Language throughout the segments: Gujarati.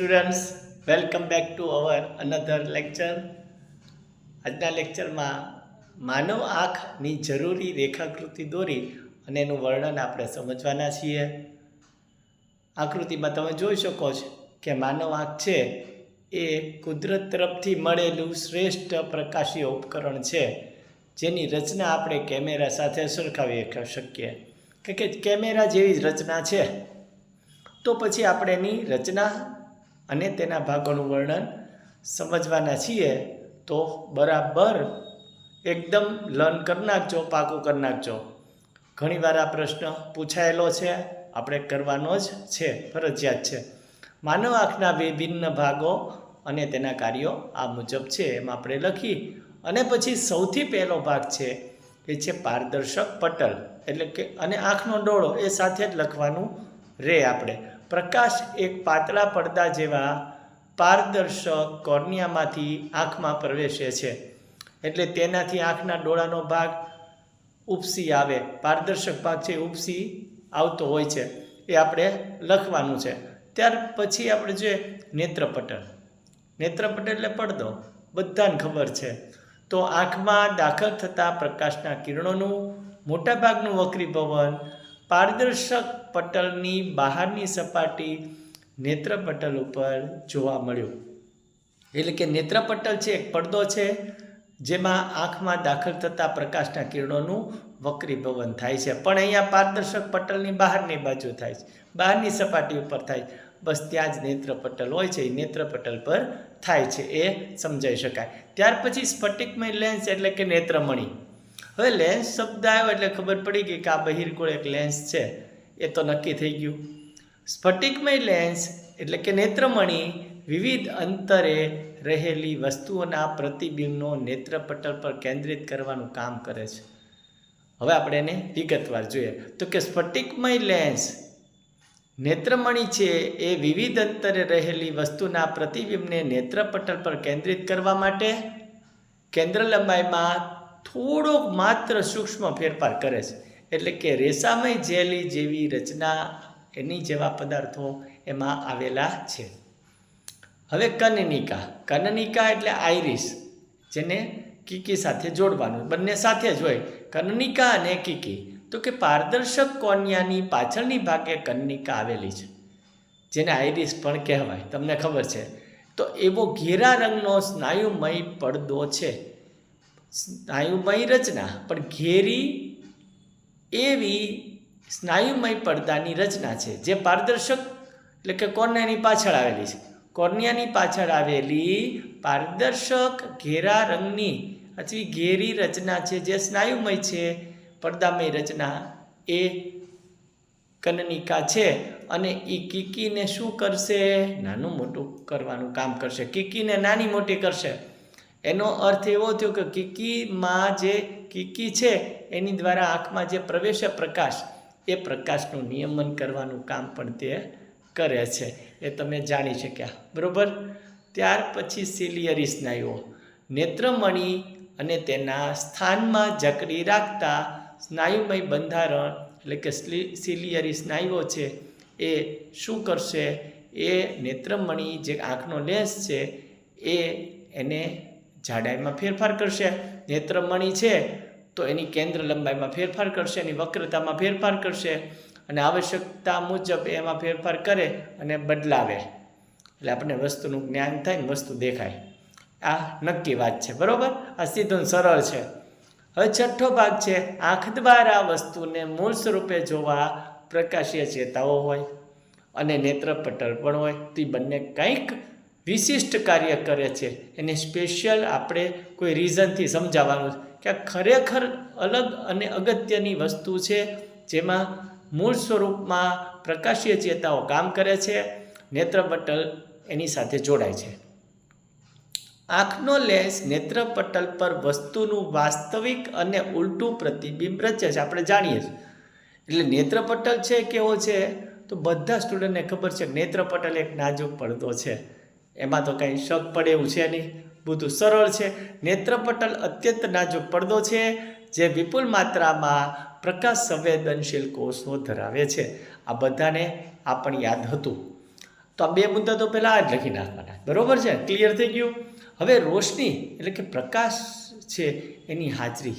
Students, welcome back to our another lecture. આજના લેક્ચરમાં માનવ આંખની જરૂરી રેખાકૃતિ દોરી અને એનું વર્ણન આપણે સમજવાના છીએ. આકૃતિમાં તમે જોઈ શકો છો કે માનવ આંખ છે એ કુદરત તરફથી મળેલું શ્રેષ્ઠ પ્રકાશીય ઉપકરણ છે, જેની રચના આપણે કેમેરા સાથે સરખાવી શકીએ. કે કેમેરા જેવી રચના છે. તો પછી આપણે એની રચના અને તેના ભાગોનું વર્ણન સમજવાના છીએ, તો બરાબર એકદમ લર્ન કરી નાખજો, પાકું કરી નાખજો. ઘણીવાર આ પ્રશ્ન પૂછાયેલો છે, આપણે કરવાનો જ છે, ફરજિયાત છે. માનવ આંખના વિભિન્ન ભાગો અને તેના કાર્યો આ મુજબ છે, એમ આપણે લખી. અને પછી સૌથી પહેલો ભાગ છે, એ છે પારદર્શક પટલ, એટલે કે અને આંખનો ડોળો, એ સાથે જ લખવાનું રહે આપણે. પ્રકાશ એક પાતળા પડદા જેવા પારદર્શક કોર્નિયામાંથી આંખમાં પ્રવેશે છે. એટલે તેનાથી આંખના ડોળાનો ભાગ ઉપસી આવે. પારદર્શક ભાગ છે ઉપસી આવતો હોય છે. એ આપણે લખવાનું છે. ત્યાર પછી આપણે જોઈએ નેત્રપટલ. નેત્રપટલ એટલે પડદો. બધાને ખબર છે. તો આંખમાં દાખલ થતા પ્રકાશના કિરણોનું મોટાભાગનું વક્રીભવન પારદર્શક પટલની બહારની સપાટી નેત્રપટલ ઉપર જોવા મળ્યું. એટલે કે નેત્રપટલ છે, એક પડદો છે, જેમાં આંખમાં દાખલ થતા પ્રકાશના કિરણોનું વક્રીભવન થાય છે. પણ અહીંયા પારદર્શક પટલની બહારની બાજુ થાય છે, બહારની સપાટી ઉપર થાય બસ ત્યાં જ નેત્રપટલ હોય છે, એ નેત્રપટલ પર થાય છે, એ સમજાઈ શકાય. ત્યાર પછી સ્ફટિકમય લેન્સ એટલે કે નેત્રમણી. હવે લેન્સ શબ્દ આવ્યો એટલે ખબર પડી ગઈ કે આ બહિર્ગોળ એક લેન્સ છે. એ તો નક્કી થઈ ગયું. સ્ફટિકમય લેન્સ એટલે કે નેત્રમણી વિવિધ અંતરે રહેલી વસ્તુઓના પ્રતિબિંબનો નેત્રપટલ પર કેન્દ્રિત કરવાનું કામ કરે છે. હવે આપણે એને વિગતવાર જોઈએ. તો કે સ્ફટિકમય લેન્સ નેત્રમણી છે એ વિવિધ અંતરે રહેલી વસ્તુના પ્રતિબિંબને નેત્રપટલ પર કેન્દ્રિત કરવા માટે કેન્દ્ર લંબાઈમાં થોડોક માત્ર સૂક્ષ્મ ફેરફાર કરે છે. એટલે કે રેસામય જેલી જેવી રચના એની જેવા પદાર્થો એમાં આવેલા છે. હવે કનનિકા. કનનિકા એટલે આઈરિસ, જેને કીકી સાથે જોડવાનું, બંને સાથે જ હોય. કનનિકા અને કીકી. તો કે પારદર્શક કોન્યાની પાછળની ભાગે કનનિકા આવેલી છે, જેને આઈરિસ પણ કહેવાય. તમને ખબર છે. તો એવો ઘેરા રંગનો સ્નાયુમય પડદો છે. સ્નાયુમય રચના, પણ ઘેરી એવી સ્નાયુમય પડદાની રચના છે, જે પારદર્શક, એટલે કે કોર્નિયાની પાછળ આવેલી છે. કોર્નિયાની પાછળ આવેલી પારદર્શક ઘેરા રંગની અથવા ઘેરી રચના છે, જે સ્નાયુમય છે, પડદામય રચના એ કનનિકા છે. અને એ કીકીને શું કરશે? નાનું મોટું કરવાનું કામ કરશે. કીકીને નાની મોટી કરશે. એનો અર્થ એવો થયો કે કીકીમાં જે કીકી છે, એની દ્વારા આંખમાં જે પ્રવેશે પ્રકાશ, એ પ્રકાશનું નિયમન કરવાનું કામ પણ તે કરે છે. એ તમે જાણી શક્યા. બરાબર? ત્યાર પછી સિલિયરી સ્નાયુઓ નેત્રમણી અને તેના સ્થાનમાં જકડી રાખતા સ્નાયુમય બંધારણ, એટલે કે સિલિયરી સ્નાયુઓ છે, એ શું કરશે? એ નેત્રમણી જે આંખનો લેન્સ છે, એ એને જાડાઈમાં ફેરફાર કરશે, નેત્રમણી છે, તો એની કેન્દ્ર લંબાઈમાં ફેરફાર કરશે, એની વક્રતામાં ફેરફાર કરશે અને આવશ્યકતા મુજબ એમાં ફેરફાર કરે અને બદલાવે. એટલે આપણને વસ્તુનું જ્ઞાન થાય ને વસ્તુ દેખાય. આ નક્કી વાત છે, બરાબર? આ સીધું સરળ છે. હવે છઠ્ઠો ભાગ છે, આંખ દ્વારા વસ્તુને મૂળ સ્વરૂપે જોવા પ્રકાશીય ચેતાઓ હોય અને નેત્રપટલ પણ હોય. તો બંને કંઈક વિશિષ્ટ કાર્ય કરે છે. એને સ્પેશિયલ આપણે કોઈ રીઝનથી સમજાવવાનું કે આ ખરેખર અલગ અને અગત્યની વસ્તુ છે, જેમાં મૂળ સ્વરૂપમાં પ્રકાશીય ચેતાઓ કામ કરે છે નેત્રપટલ એની સાથે જોડાય છે. આંખનો લેન્સ નેત્રપટલ પર વસ્તુનું વાસ્તવિક અને ઉલટું પ્રતિબિંબ રચે છે. આપણે જાણીએ છીએ. એટલે નેત્રપટલ છે કેવો છે? તો બધા સ્ટુડન્ટને ખબર છે નેત્રપટલ એક નાજુક પડદો છે. એમાં તો કંઈ શક પડે એવું છે નહીં. બધું સરળ છે. નેત્રપટલ અત્યંત નાજુક પડદો છે, જે વિપુલ માત્રામાં પ્રકાશ સંવેદનશીલ કોષો ધરાવે છે. આ બધાને આ પણ યાદ હતું. તો આ બે મુદ્દા તો પહેલાં જ લખી નાખવાના. બરાબર છે? ક્લિયર થઈ ગયું? હવે રોશની એટલે કે પ્રકાશ છે એની હાજરી.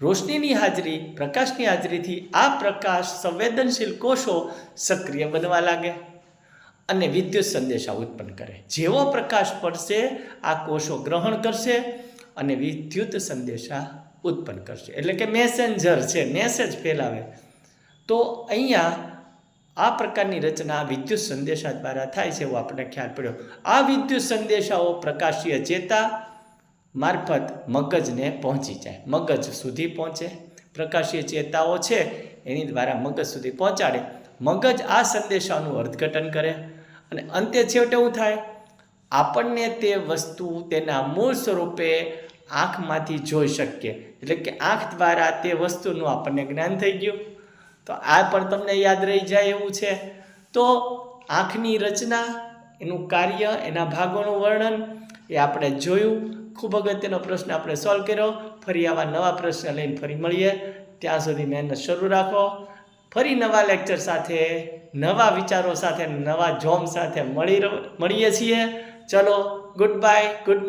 રોશનીની હાજરી, પ્રકાશની હાજરીથી આ પ્રકાશ સંવેદનશીલ કોષો સક્રિય બનવા લાગે. અને વિદ્યુત સંદેશા ઉત્પન્ન કરે. જેવો પ્રકાશ પડશે, આ કોષો ગ્રહણ કરશે અને વિદ્યુત સંદેશા ઉત્પન્ન કરશે. એટલે કે મેસેન્જર છે મેસેજ ફેલાવે. તો અહીંયા આ પ્રકારની રચના વિદ્યુત સંદેશા દ્વારા થાય છે એવો આપણને ખ્યાલ પડ્યો. આ વિદ્યુત સંદેશાઓ પ્રકાશીય ચેતા મારફત મગજને પહોંચી જાય. મગજ સુધી પહોંચે. પ્રકાશીય ચેતાઓ છે, એની દ્વારા મગજ સુધી પહોંચાડે. મગજ આ સંદેશાનું અર્થઘટન કરે. અને અંતે છેવટે શું થાય? આપણને તે વસ્તુ તેના મૂળ સ્વરૂપે આંખમાંથી જોઈ શકીએ. એટલે કે આંખ દ્વારા તે વસ્તુનું આપણને જ્ઞાન થઈ ગયું. તો આ પણ તમને યાદ રહી જાય એવું છે. તો આંખની રચના, એનું કાર્ય, એના ભાગોનું વર્ણન એ આપણે જોયું. ખૂબ અગત્યનો પ્રશ્ન આપણે સોલ્વ કર્યો. ફરી આવા નવા પ્રશ્ન લઈને ફરી મળીએ. ત્યાં સુધી મહેનત શરૂ રાખો. ફરી નવા લેક્ચર સાથે, નવા વિચારો સાથે, નવા જોમ સાથે મળી મળીએ છીએ. ચલો ગુડ બાય ગુડ